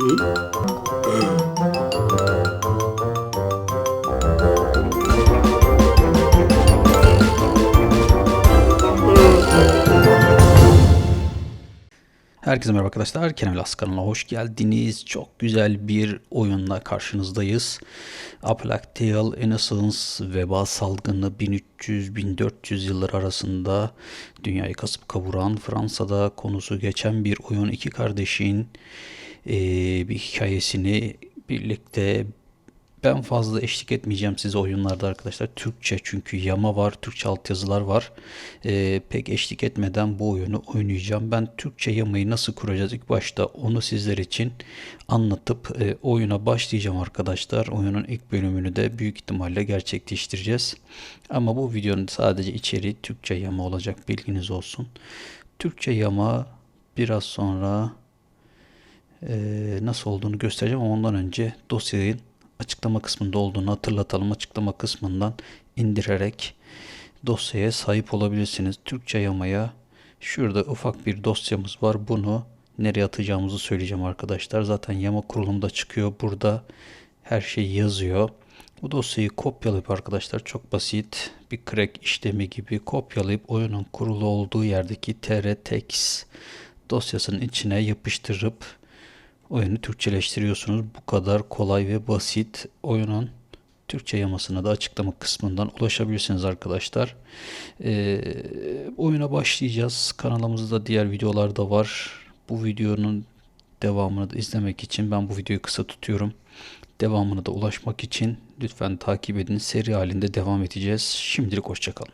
Herkese merhaba arkadaşlar. Kenan Las kanalına hoş geldiniz. Çok güzel bir oyunla karşınızdayız. A Plague Tale Innocence veba salgını 1300-1400 yıllar arasında dünyayı kasıp kavuran Fransa'da konusu geçen bir oyun. iki kardeşin eee, bir hikayesini birlikte ben fazla eşlik etmeyeceğim size oyunlarda arkadaşlar. Türkçe çünkü yama var, Türkçe altyazılar var. Ee, pek eşlik etmeden bu oyunu oynayacağım. Ben Türkçe yamayı nasıl kuracağız ilk başta onu sizler için anlatıp e, oyuna başlayacağım arkadaşlar. Oyunun ilk bölümünü de büyük ihtimalle gerçekleştireceğiz. Ama bu videonun sadece içeriği Türkçe yama olacak bilginiz olsun. Türkçe yama biraz sonra e, nasıl olduğunu göstereceğim ama ondan önce dosyayı açıklama kısmında olduğunu hatırlatalım. Açıklama kısmından indirerek dosyaya sahip olabilirsiniz. Türkçe yamaya şurada ufak bir dosyamız var. Bunu nereye atacağımızı söyleyeceğim arkadaşlar. Zaten yama kurulumda çıkıyor. Burada her şey yazıyor. Bu dosyayı kopyalayıp arkadaşlar çok basit bir crack işlemi gibi kopyalayıp oyunun kurulu olduğu yerdeki trtex dosyasının içine yapıştırıp oyunu Türkçeleştiriyorsunuz. Bu kadar kolay ve basit. Oyunun Türkçe yamasına da açıklama kısmından ulaşabilirsiniz arkadaşlar. Ee, oyuna başlayacağız. Kanalımızda diğer videolar da var. Bu videonun devamını da izlemek için ben bu videoyu kısa tutuyorum. Devamına da ulaşmak için lütfen takip edin. Seri halinde devam edeceğiz. Şimdilik hoşçakalın.